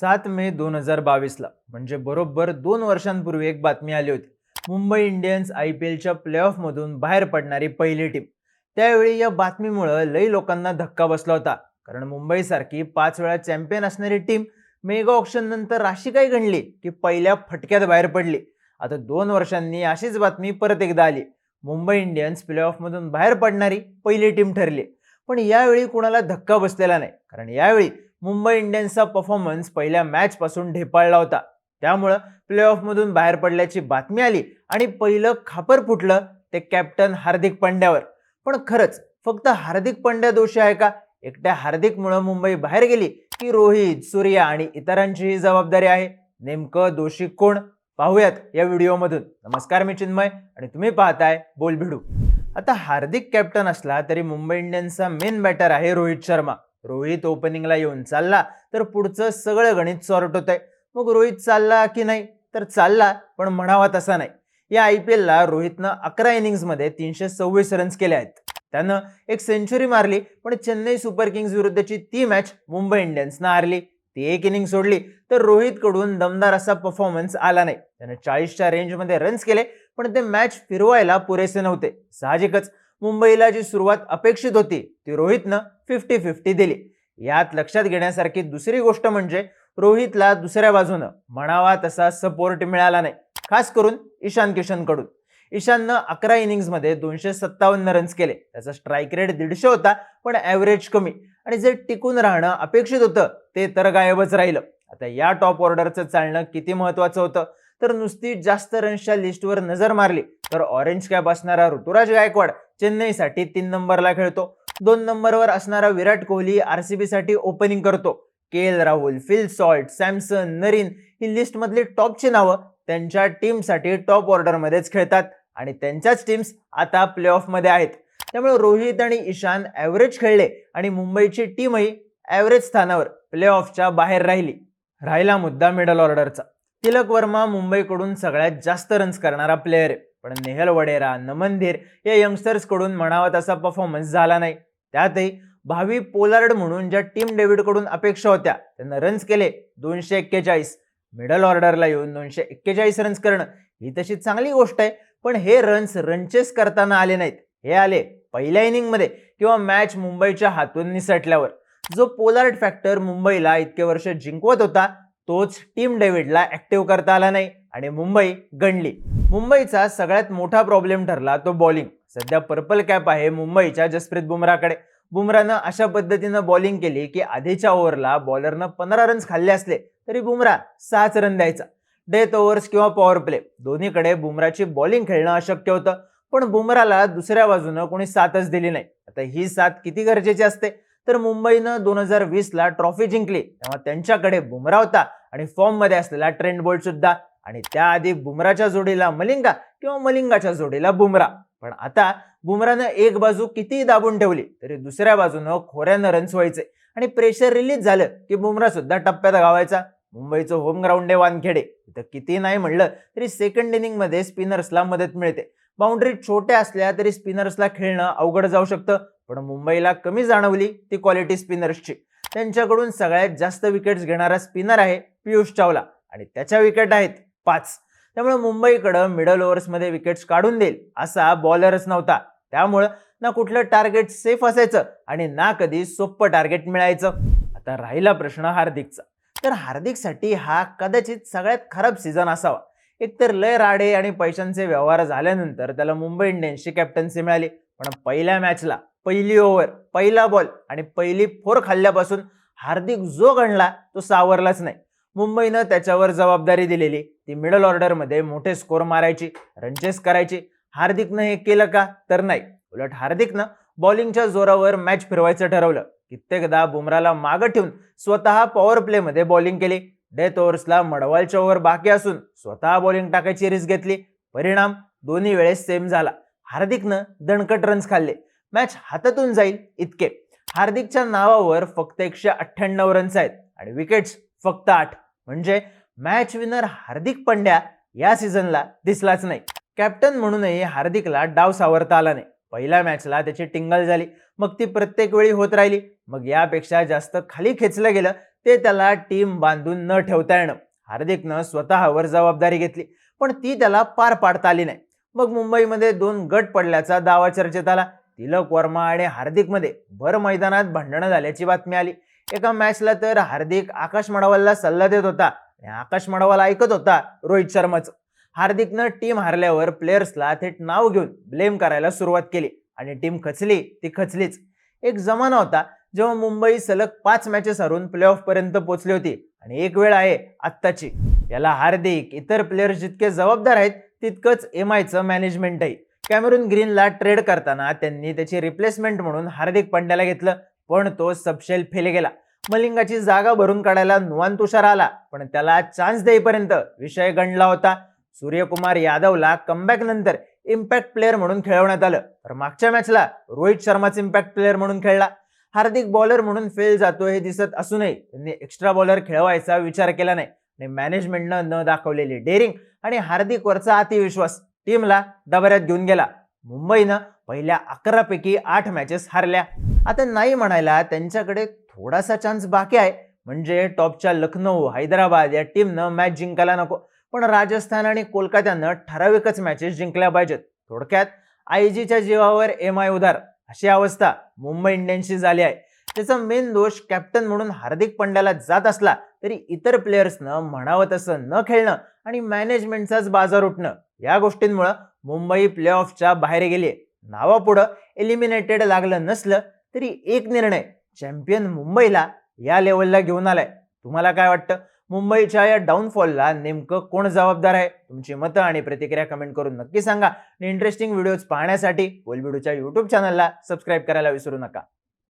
सात मे दोन हजार बावीसला. म्हणजे बरोबर दोन वर्षांपूर्वी एक बातमी आली होती. मुंबई इंडियन्स आय पी एलच्या प्लेऑफमधून बाहेर पडणारी पहिली टीम. त्यावेळी या बातमीमुळं लई लोकांना धक्का बसला होता. कारण मुंबईसारखी पाच वेळा चॅम्पियन असणारी टीम मेगा ऑप्शन नंतर अशी काय घडली? की पहिल्या फटक्यात बाहेर पडली. आता दोन वर्षांनी अशीच बातमी परत एकदा आली. मुंबई इंडियन्स प्लेऑफमधून बाहेर पडणारी पहिली टीम ठरली. पण यावेळी कुणाला धक्का बसलेला नाही. कारण यावेळी मुंबई इंडियन्सचा परफॉर्मन्स पहिल्या मॅचपासून ढेपाळला होता. त्यामुळं प्लेऑफमधून बाहेर पडल्याची बातमी आली आणि पहिलं खापर फुटलं ते कॅप्टन हार्दिक पांड्यावर. पण खरंच फक्त हार्दिक पांड्या दोषी आहे का? एकट्या हार्दिकमुळं मुंबई बाहेर गेली की रोहित सूर्या आणि इतरांचीही जबाबदारी आहे. नेमकं दोषी कोण? पाहूयात या व्हिडिओमधून. नमस्कार मी चिन्मय आणि तुम्ही पाहताय बोल भिडू आता हार्दिक कॅप्टन असला तरी मुंबई इंडियन्सचा मेन बॅटर आहे रोहित शर्मा. रोहित ओपनिंगला येऊन चालला तर पुढचं सगळं गणित सॉर्ट होत आहे मग रोहित चालला की नाही? तर चालला पण म्हणावा तसा नाही. या आय पी एलला रोहितनं अकरा इनिंग्समध्ये तीनशे सव्वीस रन्स केले आहेत. त्यानं एक सेंचुरी मारली पण चेन्नई सुपर किंग्स विरुद्धची ती मॅच मुंबई इंडियन्सनं हारली. ती एक इनिंग सोडली तर रोहितकडून दमदार असा परफॉर्मन्स आला नाही. त्यानं चाळीसच्या रेंजमध्ये रन्स केले पण ते मॅच फिरवायला पुरेसे नव्हते. साहजिकच मुंबईला जी सुरुवात अपेक्षित होती ती रोहितनं फिफ्टी फिफ्टी दिली. यात लक्षात घेण्यासारखी दुसरी गोष्ट म्हणजे रोहितला दुसऱ्या बाजूनं म्हणावा तसा सपोर्ट मिळाला नाही. खास करून ईशान किशनकडून. ईशाननं अकरा इनिंग्समध्ये दोनशे सत्तावन्न रन्स केले. त्याचा स्ट्राईक रेट दीडशे होता पण ॲव्हरेज कमी. आणि जे टिकून राहणं अपेक्षित होतं ते तर गायबच राहिलं. आता या टॉप ऑर्डरचं चालणं किती महत्वाचं होतं? तर नुसती जास्त रन्सच्या लिस्टवर नजर मारली तर ऑरेंज कॅप असणारा ऋतुराज गायकवाड चेन्नईसाठी तीन नंबरला खेळतो. दोन नंबरवर असणारा विराट कोहली आर सी बीसाठी ओपनिंग करतो. K L Rahul Phil Salt Samson Narine ही लिस्टमधली टॉपची नावं त्यांच्या टीमसाठी टॉप ऑर्डरमध्येच खेळतात आणि त्यांच्याच टीम्स आता प्लेऑफमध्ये आहेत. त्यामुळे रोहित आणि ईशान ॲव्हरेज खेळले आणि मुंबईची टीमही ॲव्हरेज स्थानावर प्लेऑफच्या बाहेर राहिली. राहिला मुद्दा मिडल ऑर्डरचा तिलक वर्मा मुंबईकडून सगळ्यात जास्त रन्स करणारा प्लेअर आहे. पण नेहल वडेरा नमनधीर या यंगस्टर्सकडून म्हणावा तसा परफॉर्मन्स झाला नाही. त्यातही भावी पोलार्ड म्हणून ज्या टीम डेव्हिडकडून अपेक्षा होत्या त्यांना रन्स केले दोनशे एक्केचाळीस. मिडल ऑर्डरला येऊन दोनशे एक्केचाळीस रन्स करणं ही तशी चांगली गोष्ट आहे पण हे रन्स रनचेस करताना आले नाहीत. हे आले पहिल्या इनिंगमध्ये किंवा मॅच मुंबईच्या हातून निसटल्यावर जो पोलार्ड फॅक्टर मुंबईला इतके वर्ष जिंकवत होता तोच टीम डेव्हिडला ऍक्टिव्ह करता आला नाही आणि मुंबई गणली. मुंबईचा सगळ्यात मोठा प्रॉब्लेम ठरला तो बॉलिंग सध्या पर्पल कॅप आहे मुंबईच्या जसप्रीत बुमराकडे बुमरानं अशा पद्धतीनं बॉलिंग केली की आधीच्या ओव्हरला बॉलरनं पंधरा रन्स खाल्ले असले तरी बुमरा सहाच रन द्यायचा. डेथ ओव्हर्स किंवा पॉवर प्ले दोन्हीकडे बुमराची बॉलिंग खेळणं अशक्य होतं. पण बुमराला दुसऱ्या बाजूनं कोणी साथच दिली नाही. आता ही साथ किती गरजेची असते? तर मुंबईनं दोन हजार वीसला ट्रॉफी जिंकली. तेव्हा त्यांच्याकडे बुमरा होता आणि फॉर्ममध्ये असलेला ट्रेंड बोल्ट सुद्धा. आणि त्याआधी बुमराच्या जोडीला मलिंगा किंवा मलिंगाच्या जोडीला बुमरा पण आता बुमरानं एक बाजू कितीही दाबून ठेवली तरी दुसऱ्या बाजूनं खोऱ्यानं रन्स व्हायचे. आणि प्रेशर रिलीज झालं की बुमरा सुद्धा टप्प्यात गावायचा. मुंबईचं होम ग्राउंड आहे वानखेडे. इथं किती नाही म्हणलं तरी सेकंड इनिंगमध्ये स्पिनर्सला मदत मिळते. बाउंड्री छोट्या असल्या तरी स्पिनर्सला खेळणं अवघड जाऊ शकतं. पण मुंबईला कमी जाणवली ती क्वालिटी स्पिनर्सची त्यांच्याकडून सगळ्यात जास्त विकेट्स घेणारा स्पिनर आहे पियुष चावला आणि त्याच्या विकेट आहेत पाच. त्यामुळे मुंबईकडं मिडल ओव्हर्समध्ये विकेट्स काढून देईल असा बॉलरच नव्हता. त्यामुळं ना कुठलं टार्गेट सेफ असायचं आणि ना कधी सोपं टार्गेट मिळायचं. आता राहिला प्रश्न हार्दिकचा. तर हार्दिकसाठी हा कदाचित सगळ्यात खराब सीझन असावा. एकतर लय राडे आणि पैशांचे व्यवहार झाल्यानंतर त्याला मुंबई इंडियन्सची कॅप्टन्सी मिळाली. पण पहिल्या मॅचला पहिली ओव्हर पहिला बॉल आणि पहिली फोर खाल्ल्यापासून हार्दिक जो गणला तो सावरलाच नाही. मुंबईनं त्याच्यावर जबाबदारी दिलेली. ती मिडल ऑर्डरमध्ये मोठे स्कोर मारायची रनचेस करायची. हार्दिकनं हे केलं का? तर नाही. उलट हार्दिकनं बॉलिंगच्या जोरावर मॅच फिरवायचं ठरवलं. कित्येकदा बुमराला मागं ठेवून स्वतः पॉवर प्लेमध्ये बॉलिंग केली. डेथ ओव्हर्सला मडवालच्या ओव्हर बाकी असून स्वतः बॉलिंग टाकायची रिस्क घेतली. परिणाम दोन्ही वेळेस सेम झाला. हार्दिकनं दणकट रन्स खाल्ले. मॅच हातातून जाईल इतके. हार्दिकच्या नावावर फक्त एकशे अठ्ठ्याण्णव रन्स आहेत आणि विकेट्स फक्त आठ. म्हणजे मॅच विनर हार्दिक पंड्या या सीझनला दिसलाच नाही. कॅप्टन म्हणूनही हार्दिकला डाव सावरता आला नाही. पहिल्या मॅचला त्याची टिंगल झाली. मग ती प्रत्येक वेळी होत राहिली. मग यापेक्षा जास्त खाली खेचलं गेलं ते त्याला टीम बांधून न ठेवता येणं. हार्दिकनं स्वतःवर जबाबदारी घेतली पण ती त्याला पार पाडता आली नाही. मग मुंबईमध्ये दोन गट पडल्याचा दावा चर्चेत आला. तिलक वर्मा आणि हार्दिकमध्ये भर मैदानात भांडणं झाल्याची बातमी आली. एका मॅचला तर हार्दिक आकाश मडावालला सल्ला देत होता आणि आकाश मडावाल ऐकत होता रोहित शर्माचं. हार्दिकनं टीम हारल्यावर प्लेयर्सला थेट नाव घेऊन ब्लेम करायला सुरुवात केली आणि टीम खचली ती खचलीच. एक जमाना होता जेव्हा मुंबई सलग पाच मॅचेस हरून प्लेऑफ पर्यंत पोहोचली होती आणि एक वेळ आहे आत्ताची. याला हार्दिक इतर प्लेयर्स जितके जबाबदार आहेत तितकंच एम आयचं मॅनेजमेंटही कॅमेरून ग्रीनला ट्रेड करताना त्यांनी त्याची रिप्लेसमेंट म्हणून हार्दिक पंड्याला घेतलं पण तो सबशेल फेल गेला. मलिंगाची जागा भरून काढायला नुवान तुषार आला पण त्याला चान्स देईपर्यंत विषय गणला होता. सूर्यकुमार यादवला कमबॅक नंतर इम्पॅक्ट प्लेअर म्हणून खेळवण्यात आलं. तर मागच्या मॅचला रोहित शर्माच इम्पॅक्ट प्लेअर म्हणून खेळला. हार्दिक बॉलर म्हणून फेल जातो हे दिसत असूनही त्यांनी एक्स्ट्रा बॉलर खेळवायचा विचार केला नाही. आणि मॅनेजमेंटनं न दाखवलेली डेअरिंग आणि हार्दिकवरचा अतिविश्वास टीमला डबऱ्यात घेऊन गेला. मुंबईनं पहिल्या अकरापैकी आठ मॅचेस हारल्या. आता नाही म्हणायला त्यांच्याकडे थोडासा चान्स बाकी आहे. म्हणजे टॉपच्या लखनौ हैदराबाद या टीमनं मॅच जिंकायला नको. पण राजस्थान आणि कोलकात्यानं ठराविकच मॅचेस जिंकल्या पाहिजेत. थोडक्यात आयजीच्या जीवावर एम आय उधार. अशी अवस्था मुंबई इंडियन्सची झाली आहे. त्याचा मेन दोष कॅप्टन म्हणून हार्दिक पंड्याला जात असला तरी इतर प्लेयर्सनं म्हणावं तसं न खेळणं आणि मॅनेजमेंटचाच बाजार उठणं या गोष्टींमुळं मुंबई प्लेऑफच्या बाहेर गेली. नावापुढं एलिमिनेटेड लागलं नसलं तरी एक निर्णय चॅम्पियन मुंबईला या लेवलला घेऊन आलाय. तुम्हाला काय वाटतं? मुंबईच्या या डाऊनफॉलला नेमकं कोण जबाबदार आहे? तुमची मतं आणि प्रतिक्रिया कमेंट करून नक्की सांगा. आणि इंटरेस्टिंग व्हिडिओज पाहण्यासाठी बोलबिडूच्या युट्यूब चॅनलला सबस्क्राईब करायला विसरू नका.